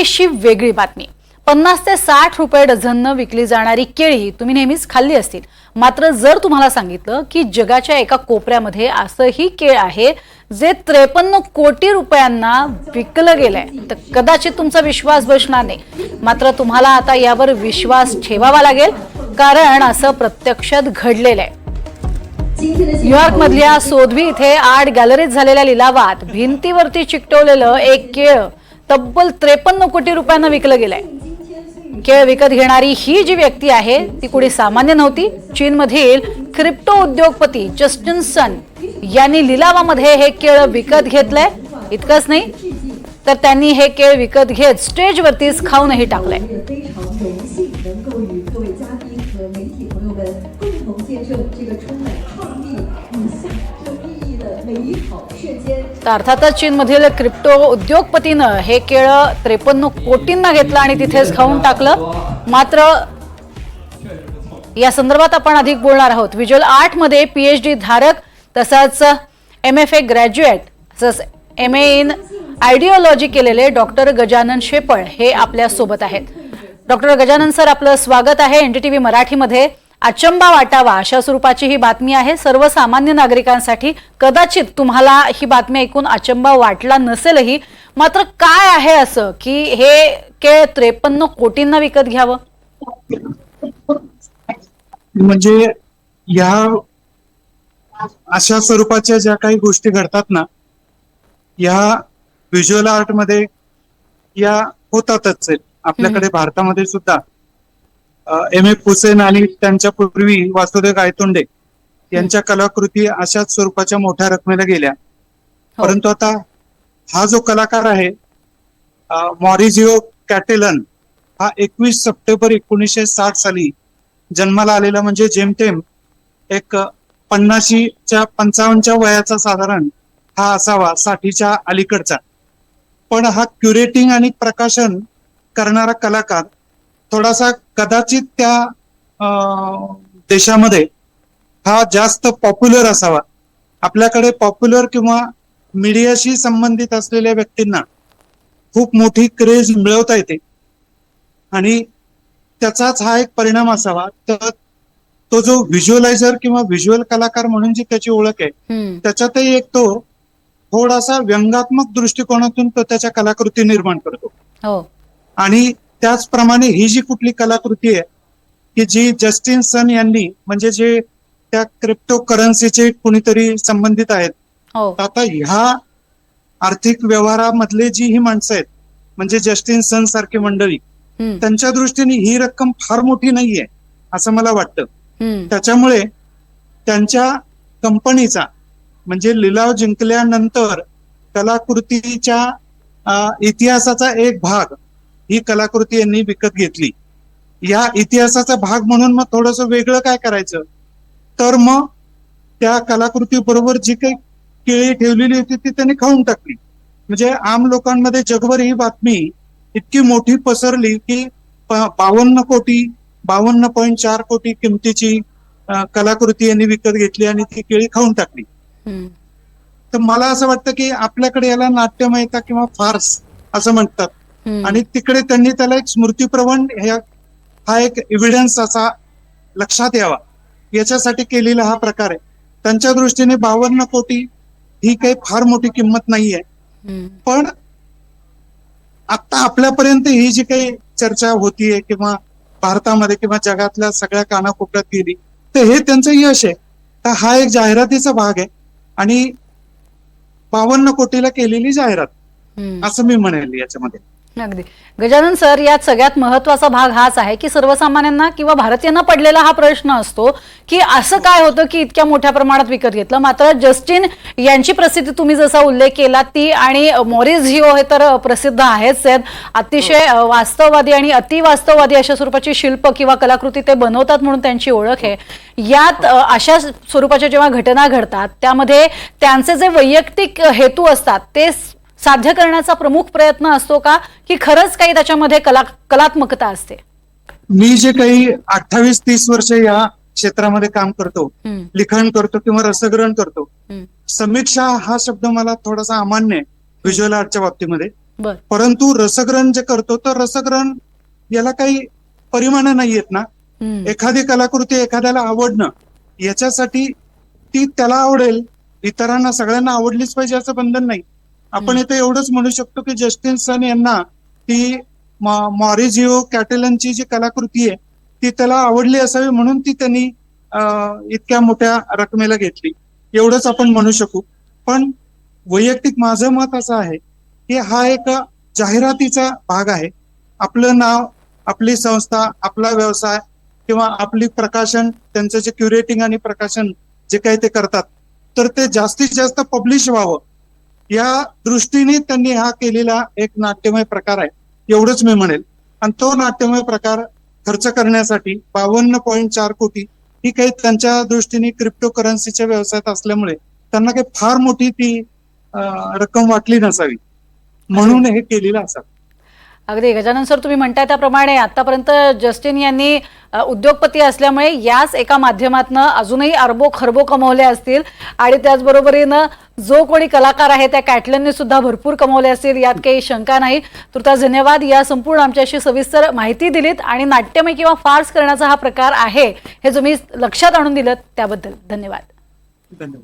अशी वेगळी बातमी. पन्नास ते साठ रुपये डझननं विकली जाणारी केळी तुम्ही नेहमीच खाल्ली असतील. मात्र जर तुम्हाला सांगितलं की जगाच्या एका कोपऱ्यामध्ये असंही केळ आहे जे त्रेपन्न कोटी रुपयांना विकलं गेलंय तर कदाचित तुमचा विश्वास बसणार नाही. मात्र तुम्हाला आता यावर विश्वास ठेवावा लागेल कारण असं प्रत्यक्षात घडलेलं आहे. न्यूयॉर्क मधल्या सोधवी इथे आर्ट गॅलरीत झालेल्या लिलावात भिंतीवरती चिकटवलेलं एक केळ तब्बल त्रेपन्न कोटी रुपयांना विकलं गेलंय. केळ विकत घेणारी ही जी व्यक्ती आहे ती कुणी सामान्य नव्हती. चीनमधील क्रिप्टो उद्योगपती जस्टिन सन यांनी लिलावामध्ये हे केळ विकत घेतलंय. इतकंच नाही तर त्यांनी हे केळ विकत घेत स्टेजवरतीच खाऊनही टाकलंय. अर्थातच चीनमधील क्रिप्टो उद्योगपतीनं हे केळं त्रेपन्न कोटींना घेतलं आणि तिथेच खाऊन टाकलं. मात्र या संदर्भात आपण अधिक बोलणार आहोत. विज्युअल आठमध्ये पी एच डी धारक तसंच एम एफ ए ग्रॅज्युएट तसंच एम ए इन आयडिओलॉजी केलेले डॉक्टर गजानन शेपळ हे आपल्यासोबत आहेत. डॉक्टर गजानन सर आपलं स्वागत आहे एन डी टी व्ही मराठीमध्ये. अचंबा वाटावा अशा स्वरूपाची ही बातमी आहे. सर्वसामान्य नागरिकांसाठी कदाचित तुम्हाला ही बातमी ऐकून अचंबा वाटला नसेलही. मात्र काय आहे असं की हे केळ त्रेपन्न कोटींना विकत घ्यावं? म्हणजे या अशा स्वरूपाच्या ज्या काही गोष्टी घडतात ना या व्हिज्युअल आर्टमध्ये या होतातच. आपल्याकडे भारतामध्ये सुद्धा एम ए हुसेन आणि त्यांच्या पूर्वी वासुदेव गायतोंडे यांच्या कलाकृती अशाच स्वरूपाच्या मोठ्या रकमेला गेल्या. हो. परंतु आता हा जो कलाकार आहे मॉरिजिओ कॅटेलन हा एकवीस सप्टेंबर एकोणीसशे साठ साली जन्माला आलेला म्हणजे जेमतेम एक पन्नाशीच्या पंचावन्नच्या वयाचा साधारण हा असावा साठीच्या अलीकडचा. पण हा क्युरेटिंग आणि प्रकाशन करणारा कलाकार थोडासा कदाचित त्या देशामध्ये हा जास्त पॉप्युलर असावा. आपल्याकडे पॉप्युलर किंवा मीडियाशी संबंधित असलेल्या व्यक्तींना खूप मोठी क्रेज मिळवता येते. आणि त्याचाच हा एक परिणाम असावा. तर तो जो व्हिज्युअलायझर किंवा व्हिज्युअल कलाकार म्हणून जी त्याची ओळख आहे त्याच्यातही एक तो थोडासा व्यंगात्मक दृष्टिकोनातून तो त्याच्या कलाकृती निर्माण करतो. हो. आणि त्याचप्रमाणे ही जी कुठली कलाकृती आहे की जी जस्टिन सन यांनी म्हणजे जे त्या क्रिप्टो करन्सीचे कुणीतरी संबंधित आहेत हो. तर आता ह्या आर्थिक व्यवहारामधले जी ही माणसं आहेत म्हणजे जस्टिन सन सारखी मंडळी हम्म, त्यांच्या दृष्टीने ही रक्कम फार मोठी नाहीये असं मला वाटतं. हम्म, त्याच्यामुळे त्यांच्या कंपनीचा म्हणजे लिलाव जिंकल्यानंतर कलाकृतीच्या इतिहासाचा एक भाग ही कलाकृती यांनी विकत घेतली. या इतिहासाचा भाग म्हणून मग थोडस वेगळं काय करायचं? तर मग त्या कलाकृती बरोबर जी काही केळी ठेवलेली होती ती त्यांनी खाऊन टाकली. म्हणजे आम लोकांमध्ये जगभर ही बातमी इतकी मोठी पसरली की बावन्न कोटी बावन्न पॉईंट चार कोटी किमतीची कलाकृती यांनी विकत घेतली आणि ती केळी खाऊन टाकली. तर मला असं वाटतं की आपल्याकडे याला नाट्यमयता किंवा फार्स असं म्हणतात. आणि तिकडे त्यांनी त्याला एक स्मृतीप्रवण हा एक एव्हिडन्स असा लक्षात यावा. याच्यासाठी केलेला हा प्रकार आहे. त्यांच्या दृष्टीने बावन्न कोटी ही काही फार मोठी किंमत नाहीये. पण आता आपल्यापर्यंत ही जी काही चर्चा होतीये किंवा भारतामध्ये किंवा जगातल्या सगळ्या कानाकोपऱ्यात गेली तर हे त्यांचं यश आहे. तर हा एक जाहिरातीचा भाग आहे. आणि बावन्न कोटीला केलेली जाहिरात. असं मी म्हणेल याच्यामध्ये. अगदी. गजानन सर यात सगळ्यात महत्त्वाचा भाग हाच आहे की सर्वसामान्यांना किंवा भारतीयांना पडलेला हा प्रश्न असतो की असं काय होतं की इतक्या मोठ्या प्रमाणात विकत घेतलं? मात्र जस्टिन यांची प्रसिद्धी तुम्ही जसा उल्लेख केला ती आणि मॉरिस हिओ हे तर प्रसिद्ध आहेच. आहेत अतिशय वास्तववादी आणि अतिवास्तववादी अशा स्वरूपाची शिल्प किंवा कलाकृती ते बनवतात म्हणून त्यांची ओळख आहे. यात अशा स्वरूपाच्या जेव्हा घटना घडतात त्यामध्ये त्यांचे जे वैयक्तिक हेतू असतात ते साध्य करण्याचा प्रमुख प्रयत्न असतो का? की खरंच काही त्याच्यामध्ये कला कलात्मकता असते? मी जे काही अठ्ठावीस तीस वर्ष या क्षेत्रामध्ये काम करतो लिखाण करतो किंवा रसग्रहण करतो समीक्षा हा शब्द मला थोडासा अमान्य आहे व्हिज्युअल आर्टच्या बाबतीमध्ये. परंतु रसग्रहण जे करतो तर रसग्रहण याला काही परिमाण नाही येत ना. एखादी कलाकृती एखाद्याला आवडणं याच्यासाठी ती त्याला आवडेल इतरांना सगळ्यांना आवडलीच पाहिजे असं बंधन नाही. आपण. इथे एवढंच म्हणू शकतो की जस्टिन सन यांना ती मॉरिजिओ कॅटेलनची जी कलाकृती आहे ती त्याला आवडली असावी म्हणून ती त्यांनी इतक्या मोठ्या रकमेला घेतली. एवढंच आपण म्हणू शकू. पण वैयक्तिक माझं मत असं आहे की हा एक जाहिरातीचा भाग आहे. आपलं नाव आपली संस्था आपला व्यवसाय किंवा आपली प्रकाशन त्यांचं जे क्युरेटिंग आणि प्रकाशन जे काही ते करतात तर ते जास्तीत जास्त पब्लिश व्हावं. या दृष्टीने त्यांनी हा केलेला एक नाट्यमय प्रकार आहे. एवढंच मी म्हणेल. आणि तो नाट्यमय प्रकार खर्च करण्यासाठी बावन्न पॉईंट चार कोटी ही काही त्यांच्या दृष्टीने क्रिप्टो करन्सीच्या व्यवसायात असल्यामुळे त्यांना काही फार मोठी ती रक्कम वाटली नसावी. म्हणून हे केलेलं असावं. अगदी. गजानन सर तुम्ही म्हणताय त्याप्रमाणे आतापर्यंत जस्टिन यांनी उद्योगपती असल्यामुळे याच एका माध्यमातनं अजूनही अरबो खरबो कमवले असतील. आणि त्याचबरोबरीनं जो कोणी कलाकार आहे त्या कॅटलनने सुद्धा भरपूर कमवले असतील. यात काही शंका नाही. तुर्तास धन्यवाद. या संपूर्ण आमच्याशी सविस्तर माहिती दिलीत आणि नाट्यमय किंवा फार्स करण्याचा हा प्रकार आहे हे तुम्ही लक्षात आणून दिलं त्याबद्दल धन्यवाद. धन्यवाद.